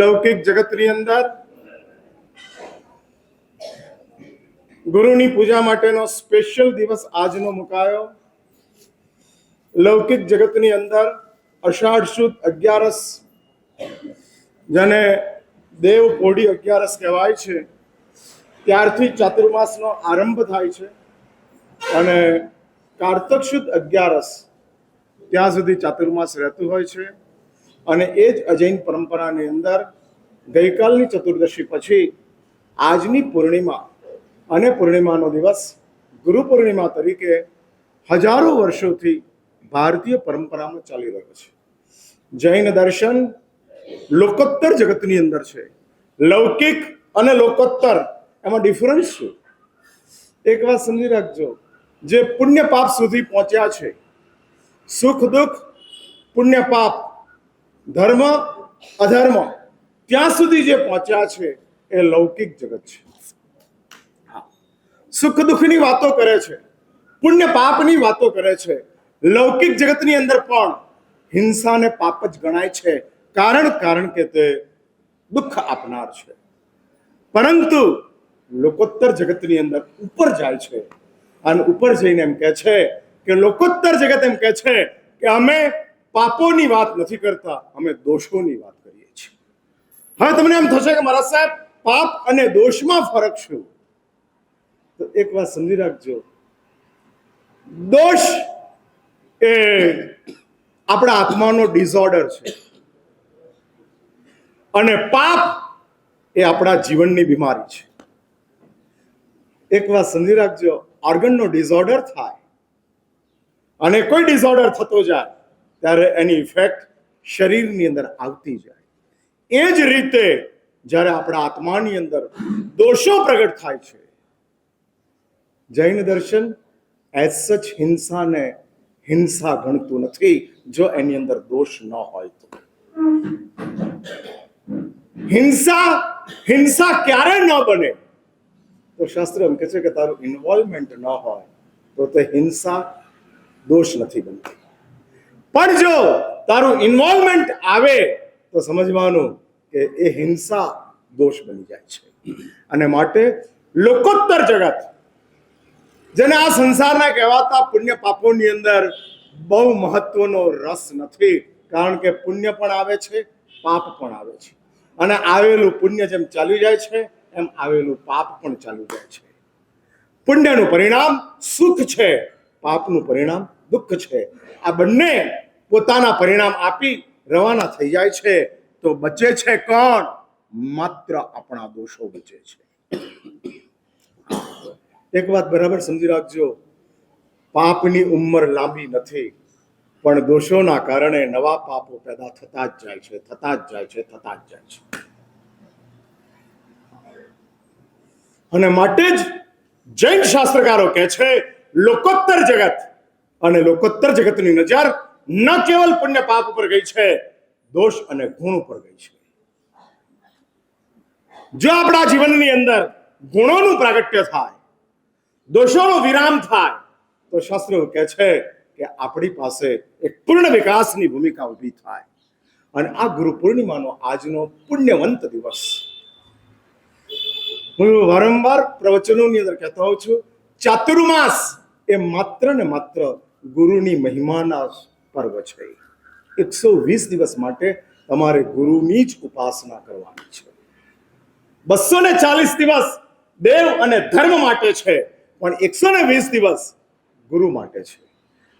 લૌકિક જગતની અંદર ગુરુની પૂજા માટેનો સ્પેશિયલ દિવસ આજનો મુકાયો. લૌકિક જગતની અંદર અષાઢ સુદ અગિયારસ, જેને દેવ પોઢી અગિયારસ કહેવાય છે, ત્યારથી ચાતુર્માસનો આરંભ થાય છે અને કારતક સુદ અગિયારસ, ત્યાં સુધી ચાતુર્માસ રહેતું હોય છે. અને એ જ અજૈન પરંપરાની અંદર ગઈકાલની ચતુર્દશી પછી આજની પૂર્ણિમા અને પૂર્ણિમાનો દિવસ ગુરુ પૂર્ણિમા તરીકે હજારો વર્ષોથી ભારતીય પરંપરામાં ચાલી રહ્યો છે. જૈન દર્શન લોકોત્તર જગતની અંદર છે. લૌકિક અને લોકોત્તર એમાં ડિફરન્સ શું? એક વાત સમજી રાખજો. જે પુણ્ય પાપ સુધી પહોંચ્યા છે, સુખ દુઃખ પુણ્ય પાપ ધર્મ, અધર્મ. ત્યાં સુધી જે પહોંચ્યા છે, એ લૌકિક જગત છે. સુખ દુઃખની વાતો કરે છે પુણ્ય પાપની વાતો કરે છે. લૌકિક જગતની અંદર પણ હિંસાને પાપ જ ગણાય છે. કારણ કારણ કે તે દુઃખ આપનાર છે. પરંતુ લોકોત્તર જગતની અંદર ઉપર જાય છે. અને ઉપર જઈને એમ કહે છે કે લોકોત્તર જગત એમ કહે છે કે અમે પાપોની વાત નથી કરતા, અમે દોષોની વાત કરીએ છીએ. હવે તમને એમ થશે કે મારા સાહેબ, પાપ અને દોષમાં ફરક શું? તો એક વાત સમજી રાખજો. દોષ એ આપણા આત્માનો ડિઝોર્ડર છે. અને પાપ એ આપણા જીવનની બીમારી છે. એક વાત સમજી રાખજો ઓર્ગનનો ડિઝોર્ડર થાય. અને કોઈ ડિઝોર્ડર થતો જાય ત્યારે એની ઇફેક્ટ શરીરની અંદર આવતી જાય. એ જ રીતે જ્યારે આપણા આત્માની અંદર દોષો પ્રગટ થાય છે, જૈન દર્શન એઝ સચ હિંસાને હિંસા ગણતું નથી, જો એની અંદર દોષ ન હોય તો. હિંસા હિંસા ક્યારે ન બને? તો શાસ્ત્ર એમ કહે છે કે તારું ઇન્વોલ્વમેન્ટ ન હોય તો તે હિંસા દોષ નથી બનતી. પણ જો તારું ઇન્વોલ્વમેન્ટ આવે, તો સમજવાનું કે એ હિંસા દોષ બની જાય છે. અને માટે લોકોત્તર જગત, જેને આ સંસારના કહેવાતા પુણ્ય પાપોની અંદર બહુ મહત્વનો રસ નથી, કારણ કે પુણ્ય પણ આવે છે, પાપ પણ આવે છે. અને આવેલું પુણ્ય જેમ ચાલ્યું જાય છે, એમ આવેલું પાપ પણ ચાલ્યું જાય છે. પુણ્યનું પરિણામ સુખ છે, પાપનું પરિણામ દુઃખ છે. આ બંને પોતાના પરિણામ આપી રવાના થઈ જાય છે. તો બચે છે કોણ? માત્ર આપણા દોષો બચે છે. એક વાત બરાબર સમજી રાખજો. પાપની ઉંમર લાંબી નથી. પણ દોષોના કારણે નવા પાપો પેદા થતા જ જાય છે, થતા જ જાય છે, થતા જ જાય છે. અને માટે જ જૈન શાસ્ત્રકારો કહે છે, લોકોત્તર જગત અને લોકોત્તર જગતની નજર ન કેવલ પુણ્ય પાપ ઉપર ગઈ છે, દોષ અને ગુણ ઉપર ગઈ છે. જો આપણા જીવનની અંદર ગુણોનું પ્રાગટ્ય થાય, દોષોનો વિરામ થાય, તો શાસ્ત્ર કહે છે કે આપણી પાસે એક પૂર્ણ વિકાસની ભૂમિકા ઊભી થાય. અને આ ગુરુ પૂર્ણિમાનો આજનો પુણ્યવંત દિવસ. હું વારંવાર પ્રવચનોની અંદર કહેતો હોઉં છું, ચાતુર્માસ એ માત્ર ને માત્ર ગુરુની મહિમાના પર્વ છે. એકસો વીસ દિવસ માટે તમારે ગુરુની જ ઉપાસના કરવાની છે. બસો ને ચાલીસ દિવસ દેવ અને ધર્મ માટે છે, પણ એકસો ને વીસ દિવસ ગુરુ માટે છે.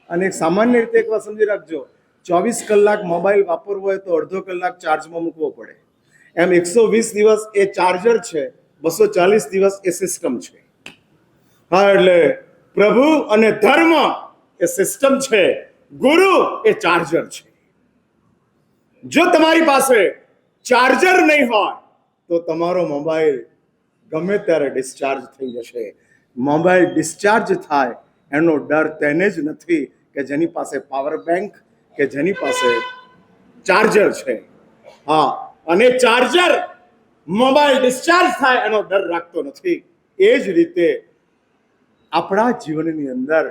અને સામાન્ય રીતે એક વાત સમજી રાખજો, ચોવીસ કલાક મોબાઈલ વાપરવો હોય તો અડધો કલાક ચાર્જમાં મૂકવો પડે. એમ એકસો વીસ દિવસ એ ચાર્જર છે બસો ચાલીસ દિવસ એ સિસ્ટમ છે. હા, એટલે પ્રભુ અને ધર્મ એ સિસ્ટમ છે. ગુરુ એ ચાર્જર છે. જો તમારી પાસે ચાર્જર નહીં હોય, તો તમારો મોબાઈલ ગમે ત્યારે ડિસ્ચાર્જ થઈ જશે. મોબાઈલ ડિસ્ચાર્જ થાય, એનો ડર તેને જ નથી કે જેની પાસે પાવર બેંક કે જેની પાસે ચાર્જર છે. હા, અને ચાર્જર મોબાઈલ ડિસ્ચાર્જ થાય એનો ડર રાખતો નથી. એ જ રીતે આપણા જીવનની અંદર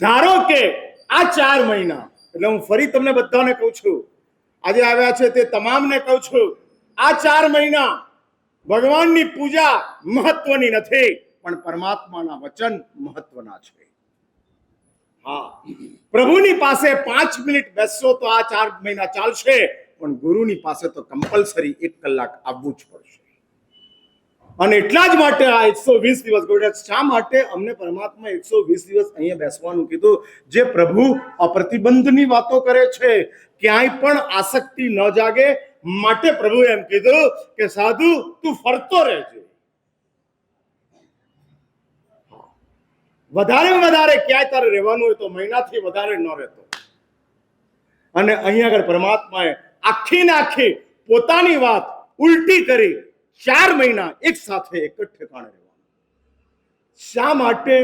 ધારો કે આ ચાર મહિના, એટલે હું ફરી તમને બધાને કહું છું, આજે આવ્યા છે તે તમામને કહું છું, આ ચાર મહિના ભગવાનની પૂજા મહત્વની નથી, પણ પરમાત્માના વચન મહત્વના છે. હા, પ્રભુની પાસે પાંચ મિનિટ બેસશો તો આ ચાર મહિના ચાલશે, પણ ગુરુની પાસે તો કમ્પલસરી એક કલાક આવવું જ પડશે. અને એટલા જ માટે આ એકસો વીસ દિવસ ગોઠવ્યા. શા માટે અમને પરમાત્મા એકસો વીસ દિવસ અહીંયા બેસવાનું કીધું? જે પ્રભુ અપ્રતિબંધની વાતો કરે છે, ક્યાંય પણ આસક્તિ ન જાગે. માટે પ્રભુ એમ કીધું કે, સાધુ, તું ફરતો રહેજે. વધારે વધારે ક્યાંય તારે રહેવાનું હોય તો મહિનાથી વધારે ન રહેતો. અને અહીંયા આગળ પરમાત્માએ આખી ને આખી પોતાની વાત ઉલટી કરી. ચાર મહિના એક સાથે એક જ ઠેકાણે રહેવાનું. શા માટે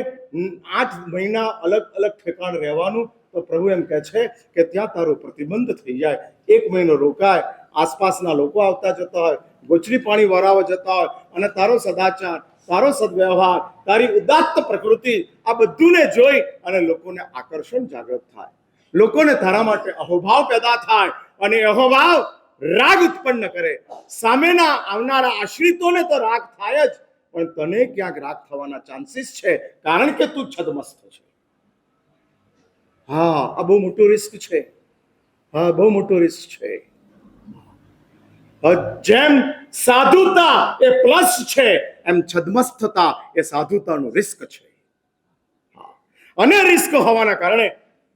આઠ મહિના અલગ અલગ ઠેકાણ રહેવાનું? તો પ્રભુ એમ કહે છે કે ત્યાં તારો પ્રતિબંધ થઈ જાય. એક મહિનો રોકાય, આસપાસના લોકો આવતા જતા હોય, ગોચરી પાણી વરાવા જતા હોય, અને તારો સદાચાર, તારો સદવ્યવહાર, તારી ઉદાત્ત પ્રકૃતિ આ બધુંને જોઈ અને લોકોને આકર્ષણ જાગૃત થાય. લોકોને તારા માટે અહોભાવ પેદા થાય અને અહોભાવ રાગ ઉત્પન્ન કરે. સામેના આવનારા આશ્રિતોને તો રાગ થાય જ, પણ તને ક્યાંક રાગ થવાના ચાન્સીસ છે, કારણ કે તું છદમસ્ત છે. હા, આ બહુ મોટું રિસ્ક છે. હા, બહુ મોટું રિસ્ક છે. જેમ સાધુતા એ પ્લસ છે, એમ છદમસ્થતા એ સાધુતાનું રિસ્ક છે. અને રિસ્ક હોવાના કારણે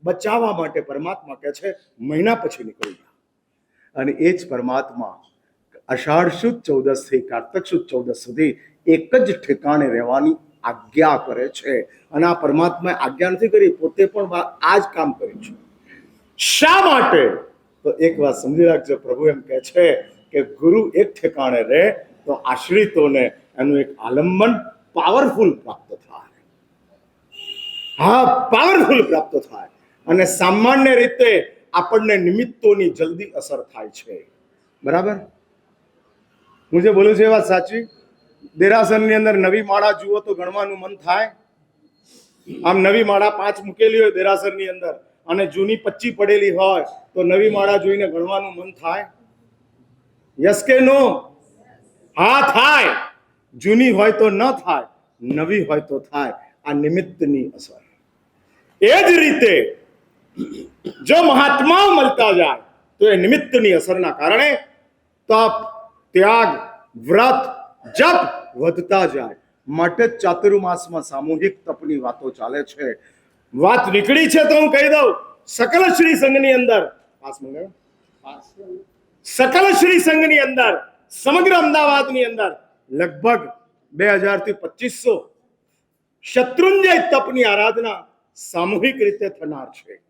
બચાવવા માટે પરમાત્મા કહે છે, મહિના પછી નીકળી જા. અને એ જ પરમાત્મા અષાઢ સુદ ચૌદસથી કાર્તક સુદ ચૌદસ સુધી એક જ ઠેકાણે રહેવાની આજ્ઞા કરે છે. અને આ પરમાત્માએ આજ્ઞા નથી કરી, પોતે પણ આ જ કામ કર્યું છે. શા માટે? તો એક વાત સમજી રાખજો, પ્રભુ એમ કહે છે કે ગુરુ એક ઠેકાણે રહે તો આશ્રિતોને એનું એક આલંબન પાવરફુલ પ્રાપ્ત થાય. હા પાવરફુલ પ્રાપ્ત થાય. અને સામાન્ય રીતે આપણને નિમિત્તોની જલ્દી અસર થાય છે. બરાબર? હું જે બોલું છું એ વાત સાચી? દેરાસરની અંદર નવી માળા જુઓ તો ગણવાનું મન થાય. આમ નવી માળા પાંચ મૂકેલી હોય દેરાસરની અંદર અને જૂની પચ્ચી પડેલી હોય તો નવી માળા જોઈને ગણવાનું મન થાય. યસ કે નો હા, થાય. જૂની હોય તો ન થાય, નવી હોય તો થાય. આ નિમિત્તની અસર. એ જ રીતે જો મહાત્માઓ મળતા જાય, તો એ નિમિત્તની અસરના કારણે તપ, ત્યાગ, વ્રત, જપ વધતા જાય માટે ચાતુર્માસમાં સામૂહિક તપની વાતો ચાલે છે વાત નીકળી છે તો હું કહી દઉં, સકલ શ્રી સંઘની અંદર, પાસ? સકલ શ્રી સંઘની અંદર, સમગ્ર અમદાવાદની અંદર, લગભગ બે હજારથી પચીસો શત્રુંજય તપની આરાધના સામૂહિક રીતે થનાર છે.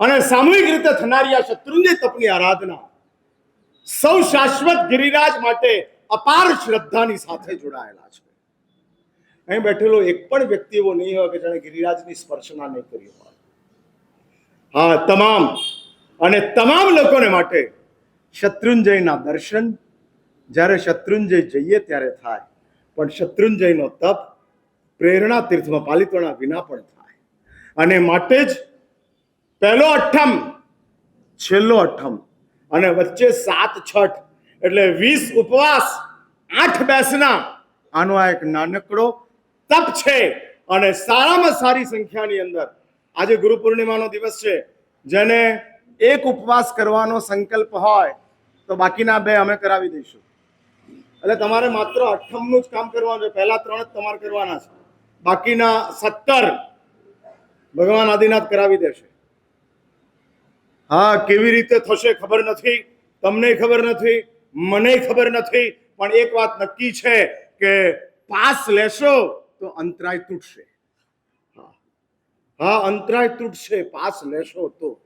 અને સામૂહિક રીતે થનારી આ શત્રુંજય તપની આરાધના સૌ શાશ્વત ગિરિરાજ માટે અપાર શ્રદ્ધાની સાથે જોડાયેલા છે. અહીં બેઠેલો એક પણ વ્યક્તિ એવો નહીં હોય કે જેણે ગિરિરાજની સ્પર્શના નહીં કરી હોય. હા, તમામ અને તમામ લોકોને માટે શત્રુંજયના દર્શન, જ્યારે શત્રુંજય જઈએ ત્યારે થાય. પણ શત્રુંજયનો તપ પ્રેરણા તીર્થમાં પાલિતોણા વિના પણ થાય. અને માટે જ પહેલો અઠ્ઠમ છેલ્લો અઠ્ઠમ અને વચ્ચે સાત છઠ એટલે વીસ ઉપવાસ આઠ બેસના. આનો આ એક નાનકડો તપ છે. અને સારામાં સારી સંખ્યાની અંદર. આજે ગુરુ પૂર્ણિમાનો દિવસ છે. જેને એક ઉપવાસ કરવાનો સંકલ્પ હોય તો બાકીના બે અમે કરાવી દઈશું. એટલે તમારે માત્ર અઠ્ઠમનું જ કામ કરવાનું છે. પહેલા ત્રણ જ તમારે કરવાના છે. બાકીના સત્તર ભગવાન આદિનાથ કરાવી દેશે. હા, કેવી રીતે થશે ખબર નથી. તમને ખબર નથી, મને ખબર નથી. પણ એક વાત નક્કી છે કે પાસ લેશો તો અંતરાય તૂટશે. હા, અંતરાય તૂટશે, પાસ લેશો તો.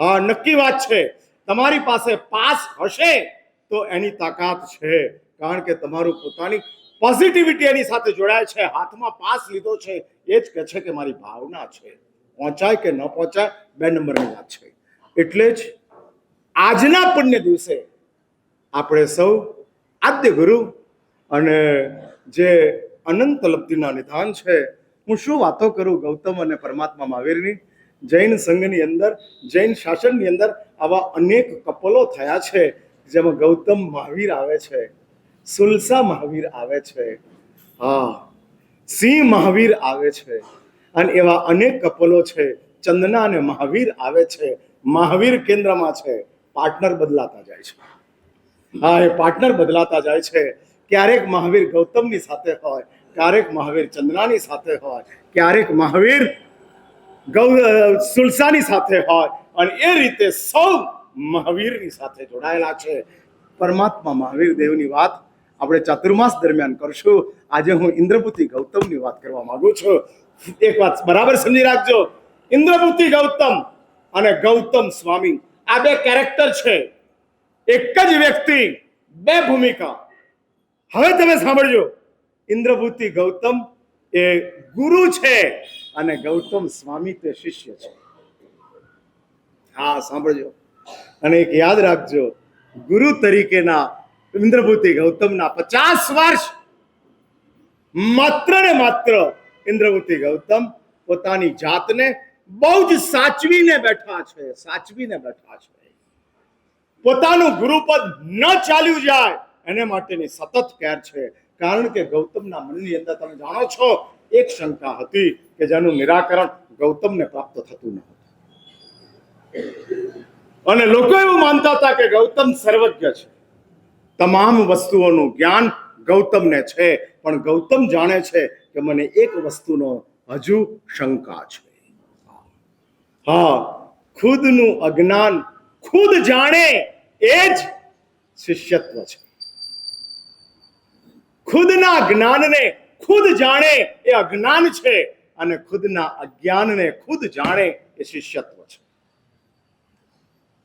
હા, નક્કી વાત છે. તમારી પાસે પાસ હશે તો એની તાકાત છે. કારણ કે તમારું પોતાની પોઝિટિવિટી એની સાથે જોડાય છે. હાથમાં પાસ લીધો છે. એ જ કહે છે કે મારી ભાવના છે. પહોંચાય કે ન પહોંચાય, બે નંબરની વાત છે. એટલે જ આજના પુણ્ય દિવસે આપણે સૌ આદ્ય ગુરુ અને જે અનંત લબ્ધિના નિધાન છે, હું શું વાતો કરું ગૌતમ અને પરમાત્મા મહાવીરની? જૈન સંઘની અંદર, જૈન શાસનની અંદર આવા અનેક કપલો થયા છે, જેમાં ગૌતમ મહાવીર આવે છે, સુલસા મહાવીર આવે છે, હા, સિંહ મહાવીર આવે છે, અને એવા અનેક કપલો છે, ચંદના અને મહાવીર આવે છે મહાવીર કેન્દ્રમાં છે, પાર્ટનર બદલાતા જાય છે. હા, એ પાર્ટનર બદલાતા જાય છે. ક્યારેક મહાવીર ગૌતમની સાથે હોય, ક્યારેક મહાવીર ચંદ્રાની સાથે હોય, ક્યારેક મહાવીર ગૌ સુલસાની સાથે હોય અને એ રીતે સૌ મહાવીરની સાથે જોડાયેલા છે. પરમાત્મા મહાવીર દેવની વાત આપણે ચાતુર્માસ દરમિયાન કરશું. આજે હું ઇન્દ્રપુતિ ગૌતમની વાત કરવા માંગુ છું. એક વાત બરાબર સમજી રાખજો. ઇન્દ્રપુતિ ગૌતમ અને ગૌતમ સ્વામી. આ બે કેરેક્ટર છે. એક જ વ્યક્તિ, બે ભૂમિકા. હવે તમે સાંભળજો. ઇન્દ્રભૂતિ ગૌતમ એ ગુરુ છે અને ગૌતમ સ્વામી તે શિષ્ય છે. હા, સાંભળજો. અને એક યાદ રાખજો, ગુરુ તરીકેના ઇન્દ્રભૂતિ ગૌતમના પચાસ વર્ષ માત્ર ને માત્ર ઇન્દ્રભૂતિ ગૌતમ પોતાની જાતને બહુ જ સાચવીને બેઠા છે, સાચવીને બેઠા છે. પોતાનું ગુરુપદ ન ચાલ્યું જાય, એને માટેની સતત કેર છે. કારણ કે ગૌતમના મનની અંદર તમે જાણો છો, એક શંકા હતી કે જેનું નિરાકરણ ગૌતમને પ્રાપ્ત થતું ન હતું. અને લોકો એવું માનતા હતા કે ગૌતમ સર્વજ્ઞ છે. તમામ વસ્તુઓનું જ્ઞાન ગૌતમને છે, પણ ગૌતમ જાણે છે કે મને એક વસ્તુનો હજુ શંકા છે. હા, ખુદનું અજ્ઞાન ખુદ જાણે એ જ શિષ્યત્વ છે. ખુદના જ્ઞાનને ખુદ જાણે એ અજ્ઞાન છે અને ખુદના અજ્ઞાનને ખુદ જાણે એ શિષ્યત્વ છે.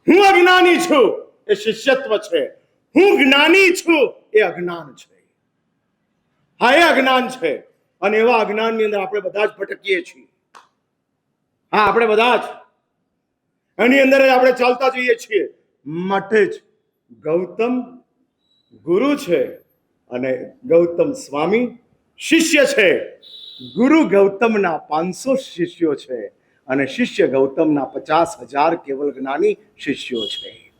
હું અજ્ઞાની છું, એ શિષ્યત્વ છે. હું જ્ઞાની છું, એ અજ્ઞાન છે. હા, એ અજ્ઞાન છે. અને એવા અજ્ઞાનની અંદર આપણે બધા જ ભટકીએ છીએ. હા, આપણે બધા જ. એની અંદર જ આપણે ચાલતા જઈએ છીએ. માટે જ. ગૌતમ ગુરુ છે અને ગૌતમ સ્વામી શિષ્ય છે. ગુરુ ગૌતમના પાંચસો શિષ્યો છે અને શિષ્ય ગૌતમના પચાસ હજાર કેવલ જ્ઞાની શિષ્યો છે.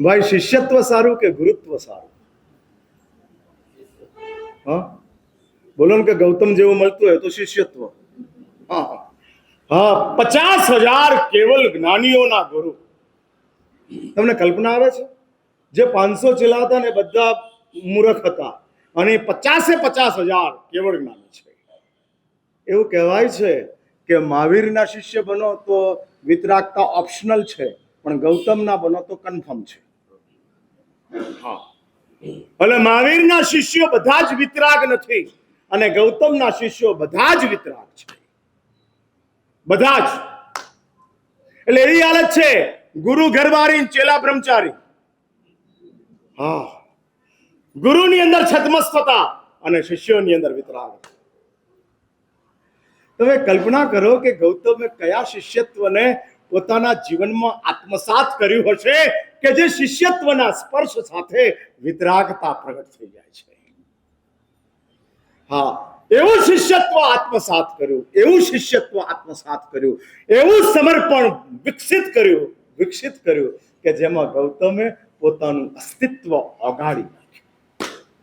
ભાઈ, શિષ્યત્વ સારું કે ગુરુત્વ સારું? હા? બોલો ને કે ગૌતમ જેવું મળતું હોય તો શિષ્યત્વ. હા. હા પચાસ હજાર કેવલ જ્ઞાનીઓના ગુરુ. તમને કલ્પના આવે છે? જે પાંચસો ચેલા હતા ને બધા મૂર્ખ હતા. અને પચાસે પચાસ હજાર કેવળ જ્ઞાની છે. એવું કહેવાય છે કે મહાવીરના શિષ્ય બનો તો વિતરાગતા ઓપ્શનલ છે પણ ગૌતમના બનો તો કન્ફર્મ છે. હા. એટલે મહાવીરના શિષ્યો બધા જ વિતરાગ નથી અને ગૌતમના શિષ્યો બધા જ વિતરાગ છે. બધા જ. એટલે એવી હાલત છે, ગુરુ ઘરવારી ચેલા બ્રહ્મચારી. હા. ગુરુની અંદર છતમસ્ત હતા અને શિષ્યોની અંદર વિતરાગ. તમે કલ્પના કરો કે ગૌતમે કયા શિષ્યત્વને પોતાના જીવનમાં આત્મસાત કર્યું હશે કે જે શિષ્યત્વના સ્પર્શ સાથે વિતરાગતા પ્રગટ થઈ જાય છે? હા. એવું શિષ્યત્વ આત્મસાત કર્યું, એવું શિષ્યત્વ આત્મસાત કર્યું, એવું સમર્પણ વિકસિત કર્યું વિકસિત કર્યું કે જેમાં ગૌતમે પોતાનું અસ્તિત્વ ઓગાળી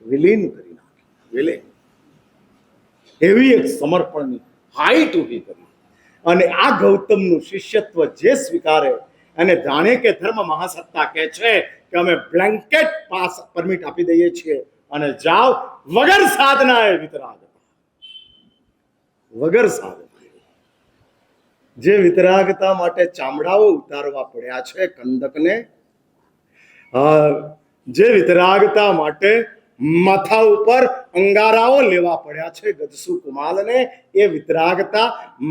વિલીન કરી નાખ્યું. વિલીન. એવી એક સમર્પણની હાઈટ ઊભી કરી. અને આ ગૌતમનું શિષ્યત્વ જે સ્વીકારે અને જાણે કે ધર્મ મહાસત્તા કહે છે કે અમે બ્લેન્કેટ પાસ પરમિટ આપી દઈએ છીએ અને જાઓ વગર સાધના એ વિતરાગ. વગર સાધના જે વિતરાગતા માટે ચામડાઓ ઉતારવા પડ્યા છે કંદકને જે વિતરાગતા માટે માથા ઉપર અંગારાઓ લેવા પડ્યા છે ગજસુ કુમાલને, એ વિતરાગતા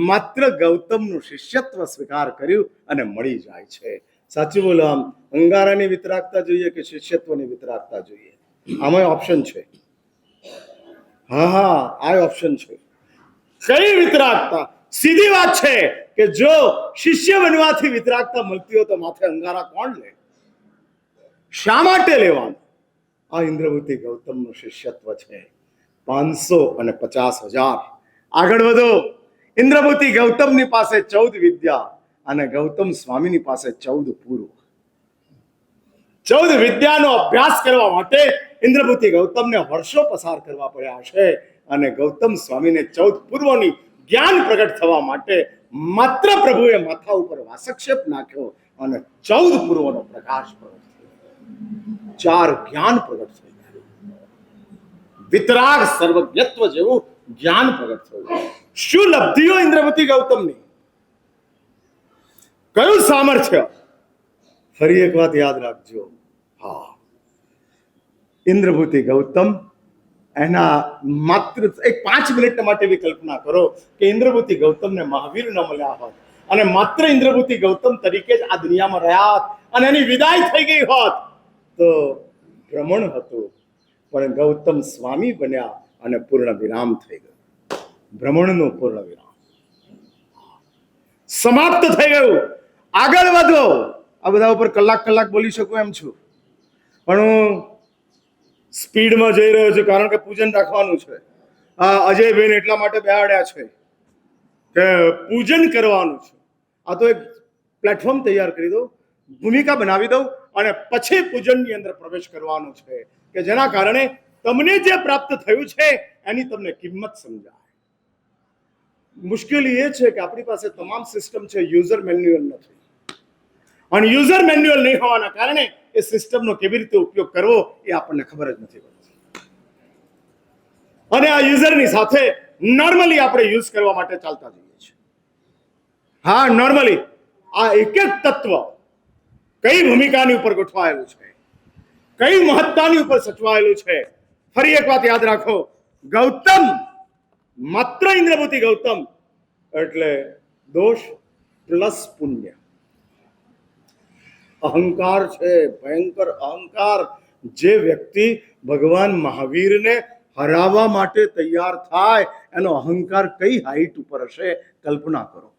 માત્ર ગૌતમનું શિષ્યત્વ સ્વીકાર કર્યું અને મળી જાય છે. સાચું બોલો આમ, અંગારાની વિતરાગતા જોઈએ કે શિષ્યત્વની વિતરાગતા જોઈએ? આમાં ઓપ્શન છે. હા હા આ ઓપ્શન છે. કઈ વિતરાગતા. સીધી વાત છે કે જો શિષ્ય બનવાથી વિતરાગતા મળતી હોય તો માથે અંગારા કોણ લે? શા માટે લેવાનું? આ ઇન્દ્રવતી ગૌતમનું શિષ્યત્વ છે. પાંચસો અને પચાસ હજાર. આગળ વધો. ઇન્દ્રવતી ગૌતમની પાસે ચૌદ વિદ્યા અને ગૌતમ સ્વામીની પાસે ચૌદ પૂર્વ. ચૌદ વિદ્યાનો અભ્યાસ કરવા માટે ઇન્દ્રભૂતિ ગૌતમને વર્ષો પસાર કરવા પડ્યા છે. અને ગૌતમ સ્વામીને ચૌદ પૂર્વની જ્ઞાન પ્રગટ થવા માટે માત્ર પ્રભુએ માથા ઉપર વાસક્ષેપ નાખ્યો અને ચૌદ પૂર્વનો પ્રકાશ પ્રગટ ચાર જ્ઞાન પ્રગટ થયું વિતરાગ સર્વજ્ઞત્વ જેવું જ્ઞાન પ્રગટ થયું. શું લબ્ધિઓ ઇન્દ્રવતી ગૌતમની? કયું સામર્થ્ય? ફરી એક વાત યાદ રાખજો. હા. ઇન્દ્રભૂતિ ગૌતમ એના માત્ર એક પાંચ મિનિટ માટે એવી કલ્પના કરો કે ઇન્દ્રભૂતિ ગૌતમને મહાવીર ન મળ્યા હોત. અને માત્ર ઇન્દ્રભૂતિ ગૌતમ તરીકે જ આ દુનિયામાં રહ્યા હોત અને એની વિદાય થઈ ગઈ હોત. તો ભ્રમણ હતું, પણ ગૌતમ સ્વામી બન્યા અને પૂર્ણ વિરામ થઈ ગયો. ભ્રમણનું પૂર્ણ વિરામ. સમાપ્ત થઈ ગયું. આગળ વધો. આ બધા ઉપર કલાક કલાક બોલી શકું એમ છું. પણ હું સ્પીડમાં જઈ રહ્યો છું, કારણ કે પૂજન રાખવાનું છે. આ અજયબેન એટલા માટે બેહાડ્યા છે કે પૂજન કરવાનું છે. આ તો એક પ્લેટફોર્મ તૈયાર કરી દઉં, ભૂમિકા બનાવી દઉં અને પછી પૂજનની અંદર પ્રવેશ કરવાનો છે કે જેના કારણે તમને જે પ્રાપ્ત થયું છે, એની તમને કિંમત સમજાય. મુશ્કેલી એ છે કે આપણી પાસે તમામ સિસ્ટમ છે યુઝર મેન્યુઅલ નથી. અને યુઝર મેન્યુઅલ નહીં હોવાના કારણે એ સિસ્ટમનો કેવી રીતે ઉપયોગ કરવો એ આપણને ખબર જ નથી પડતી. અને આ યુઝરની સાથે નોર્મલી આપણે યુઝ કરવા માટે ચાલતા જઈએ છીએ. હા, નોર્મલી આ એક એક તત્વ કઈ ભૂમિકાની ઉપર ગોઠવાયેલું છે? કઈ મહત્તાની ઉપર સચવાયેલું છે? ફરી એક વાત યાદ રાખો, ગૌતમ, માત્ર ઇન્દ્રભૂતિ ગૌતમ, એટલે દોષ પ્લસ પુણ્ય. અહંકાર છે, ભયંકર અહંકાર. જે વ્યક્તિ ભગવાન મહાવીરને હરાવવા માટે તૈયાર થાય, એનો અહંકાર કઈ હાઈટ ઉપર હશે, કલ્પના કરો.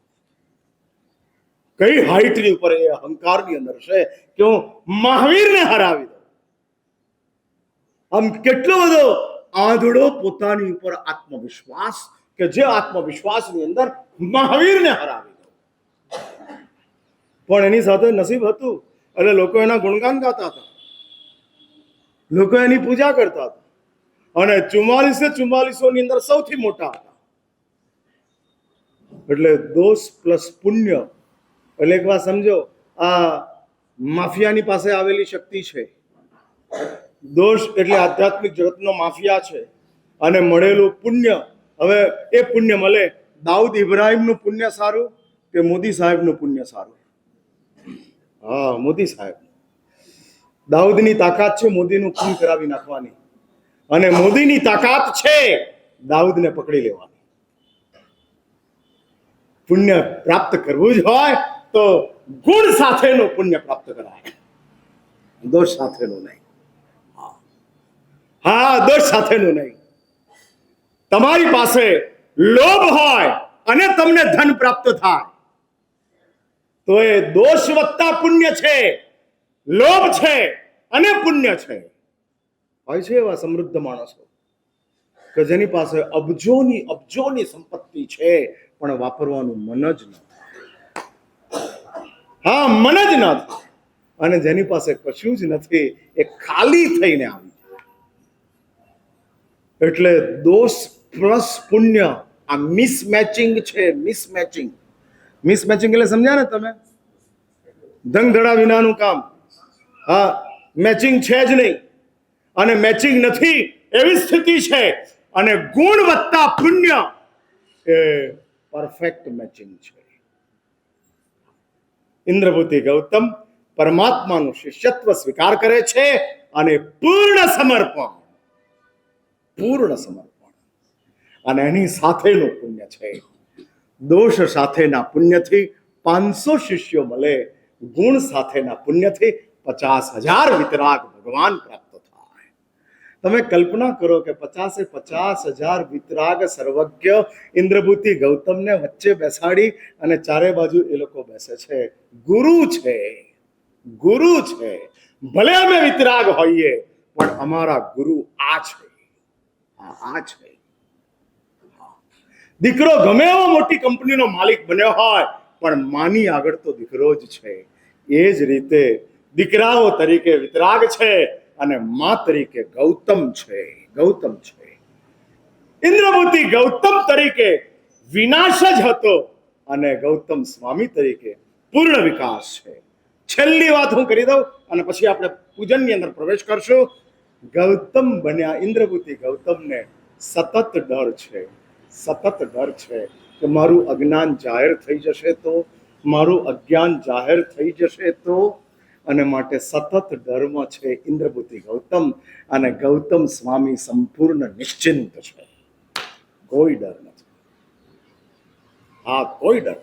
કઈ હાઈટની ઉપર એ અહંકારની અંદર છે કે હું મહાવીરને હરાવી દઉં? આમ કેટલો બધો આંધળો પોતાની ઉપર આત્મવિશ્વાસ કે જે આત્મવિશ્વાસની અંદર મહાવીરને હરાવી દઉં. પણ એની સાથે નસીબ હતું? એટલે લોકો એના ગુણગાન ગાતા હતા. લોકો એની પૂજા કરતા હતા. અને ચુમ્માલીસે ચુમ્માલીસો ની અંદર સૌથી મોટા હતા. એટલે દોષ પ્લસ પુણ્ય. એટલે એક વાર સમજો, આ માફિયાની પાસે આવેલી શક્તિ છે. દોષ એટલે આધ્યાત્મિક જગતનો માફિયા છે. અને મળેલું પુણ્ય, હવે એ પુણ્ય મળે. દાઉદ ઇબ્રાહીમનું પુણ્ય સારું કે મોદી સાહેબનું પુણ્ય સારું? હા, મોદી સાહેબ. દાઉદની તાકાત છે, મોદીનું ખૂન કરાવી નાખવાની. અને મોદીની તાકાત છે, દાઉદને પકડી લેવાની. પુણ્ય પ્રાપ્ત કરવું જ હોય, તો ગુણ સાથેનું પુણ્ય પ્રાપ્ત કરાય. દોષ સાથેનું નહીં. હા, દોષ સાથેનું નહીં. તમારી પાસે લોભ હોય અને તમને ધન પ્રાપ્ત થાય. તો એ દોષ વત્તા પુણ્ય છે, લોભ છે અને પુણ્ય છે. હોય છે એવા સમૃદ્ધ માણસો કે જેની પાસે અબજોની અબજોની સંપત્તિ છે, પણ વાપરવાનું મન જ ન હા, મન જ ન અને જેની પાસે કશું જ નથી, એ ખાલી થઈને આવી એટલે દોષ પ્લસ પુણ્ય, આ મિસમેચિંગ છે મિસમેચિંગ મિસમેચિંગ એટલે સમજ્યા ને તમે? ધંગ ધડા વિનાનું કામ. હા મેચિંગ છે જ નહીં. અને મેચિંગ નથી એવી સ્થિતિ છે. અને ગુણ વત્તા પુણ્ય એ પરફેક્ટ મેચિંગ છે. ઇન્દ્રભૂતિ ગૌતમ પરમાત્માનું શિષ્યત્વ સ્વીકાર કરે છે અને પૂર્ણ સમર્પણ. પૂર્ણ સમર્પણ. અને એની સાથેનું પુણ્ય છે. દોષ સાથેના પુણ્યથી પાંચસો શિષ્યો મળે, ગુણ સાથેના પુણ્યથી પચાસ હજાર વિતરાગ ભગવાન પ્રાપ્ત થાય. તમે કલ્પના કરો કે પચાસે પચાસ હજાર વિતરાગ સર્વજ્ઞ ઇન્દ્રભૂતિ ગૌતમને વચ્ચે બેસાડી અને ચારે બાજુ એ લોકો બેસે છે. ગુરુ છે. ગુરુ છે. ભલે અમે વિતરાગ હોઈએ, પણ અમારા ગુરુ આ છે. આ છે. દીકરો ગમે એવો મોટી કંપનીનો માલિક બન્યો હોય, પણ માની આગળ તો દીકરો જ છે. એ જ રીતે દીકરાઓ તરીકે વિતરાગ છે અને મા તરીકે ગૌતમ છે ગૌતમ છે. ઇન્દ્રમૂર્તિ ગૌતમ તરીકે વિનાશ જ હતો અને ગૌતમ સ્વામી તરીકે પૂર્ણ વિકાસ છે. છેલ્લી વાત હું કરી દઉં અને પછી આપણે પૂજનની અંદર પ્રવેશ કરશું. ગૌતમ બન્યા ઇન્દ્રભૂતિ ગૌતમને સતત ડર છે. સતત ડર છે કે મારું અજ્ઞાન જાહેર થઈ જશે તો, મારું અજ્ઞાન જાહેર થઈ જશે તો, અને માટે સતત ડરમાં છે ઇન્દ્રભૂતિ ગૌતમ અને ગૌતમ સ્વામી સંપૂર્ણ નિશ્ચિંત છે. કોઈ ડર નથી. હા, કોઈ ડર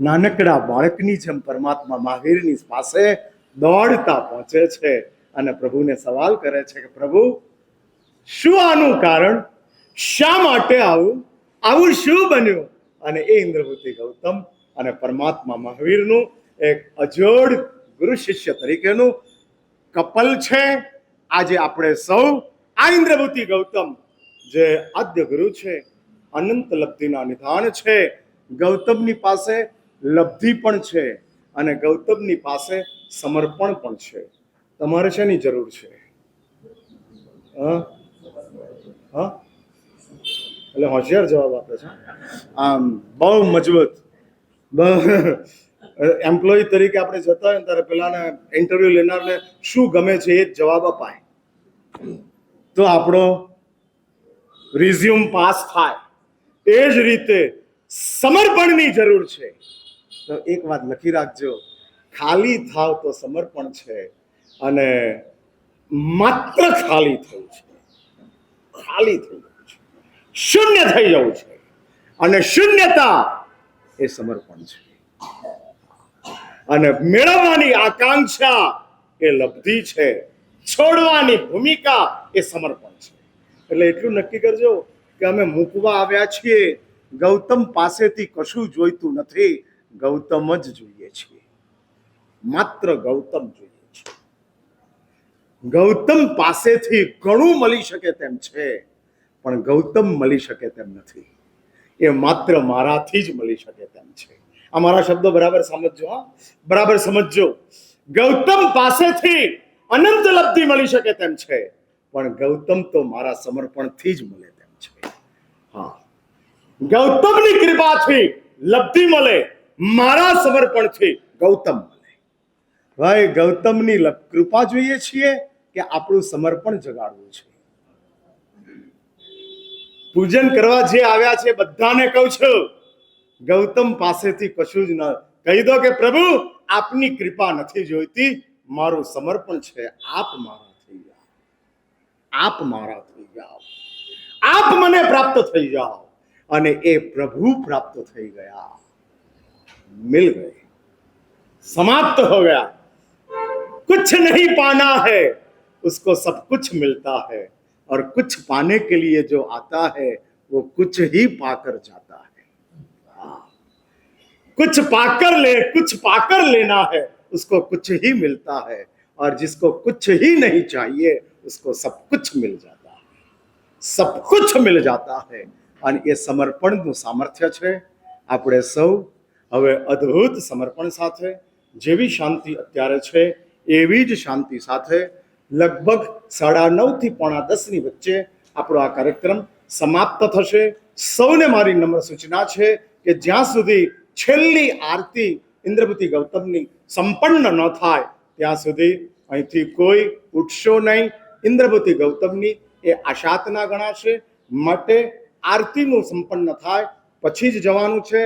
નાનકડા બાળકની જેમ પરમાત્મા મહાવીરની પાસે દોડતા પહોંચે છે અને પ્રભુને સવાલ કરે છે કે પ્રભુ, શું આનું કારણ? શા માટે આવું? આવું શું બન્યું? અને એ ઇન્દ્રભૂતિ ગૌતમ અને પરમાત્મા મહાવીરનું એક અજોડ ગુરુ શિષ્ય તરીકેનું કપલ છે. આજે આપણે સૌ આ ઇન્દ્રભૂતિ ગૌતમ, જે આદ્ય ગુરુ છે, અનંત લબ્ધિના નિધાન છે, ગૌતમની પાસે લબ્ધિ પણ છે અને ગૌતમની પાસે સમર્પણ પણ છે. તમારે શેની જરૂર છે? હા? હા? એટલે હોશિયાર જવાબ આપે છે. આમ, બહુ મજબૂત. એમ્પ્લોય તરીકે આપણે જતા હોય ત્યારે પેલાને ઇન્ટરવ્યુ લેનારને શું ગમે છે એ જવાબ અપાય. તો આપણો રિઝ્યુમ પાસ થાય. એ જ રીતે સમર્પણની જરૂર છે. તો એક વાત લખી રાખજો. ખાલી થાવ તો સમર્પણ છે અને માત્ર ખાલી થયું છે. ખાલી છે શૂન્ય થઈ જવું છે. અને શૂન્યતા એ સમર્પણ છે. અને મેળવવાની આકાંક્ષા એ લબ્ધિ છે. છોડવાની ભૂમિકા એ સમર્પણ છે. એટલે એટલું નક્કી કરજો કે અમે મૂકવા આવ્યા છીએ. ગૌતમ પાસેથી કશું જોઈતું નથી. ગૌતમ જ જોઈએ છીએ. માત્ર ગૌતમ જોઈએ છે. ગૌતમ પાસેથી ઘણું મળી શકે તેમ છે. પણ ગૌતમ મળી શકે તેમ નથી. એ માત્ર મારાથી જ મળી શકે તેમ છે. આ મારા શબ્દો બરાબર સમજજો બરાબર સમજજો. ગૌતમ પાસેથી અનંત લબ્ધિ મળી શકે તેમ છે. પણ ગૌતમ તો મારા સમર્પણથી જ મળે તેમ છે. હા. ગૌતમની કૃપાથી લબ્ધિ મળે, મારા સમર્પણથી ગૌતમ મળે. ભાઈ, ગૌતમની કૃપા જોઈએ છીએ કે આપણું સમર્પણ જગાડવું છે. પૂજન કરવા જે આવ્યા છે, બધાને કહું છું, ગૌતમ પાસેથી કશું જ ન, કહી દો કે પ્રભુ, આપની કૃપા નથી જોઈતી, મારું સમર્પણ છે, આપ મારા થઈ જાઓ. આપ મારા થઈ જાઓ. આપ મને પ્રાપ્ત થઈ જાઓ. અને એ પ્રભુ પ્રાપ્ત થઈ ગયા. મિલ ગઈ સમાપ્ત हो गया कुछ नहीं पाना है उसको सब कुछ मिलता है और कुछ पाने के लिए जो आता है वो कुछ ही पाकर जाता है हाँ। कुछ पाकर ले कुछ पाकर लेना है उसको कुछ ही मिलता है और जिसको कुछ ही नहीं चाहिए उसको सब कुछ मिल जाता है सब कुछ मिल जाता है અને એ સમર્પણનું સામર્થ્ય છે આપણે સૌ હવે અદ્ભુત સમર્પણ સાથે જેવી શાંતિ અત્યારે છે એવી જ શાંતિ સાથે લગભગ સાડા નવથી પોણા દસની વચ્ચે આપણો આ કાર્યક્રમ સમાપ્ત થશે. સૌને મારી નમ્ર સૂચના છે કે જ્યાં સુધી છેલ્લી આરતી ઇન્દ્રપતિ ગૌતમની સંપન્ન ન થાય, ત્યાં સુધી અહીંથી કોઈ ઉઠશો નહીં. ઇન્દ્રપતિ ગૌતમની એ આશાતના ગણાશે. માટે આરતીનું સંપન્ન થાય, પછી જ જવાનું છે.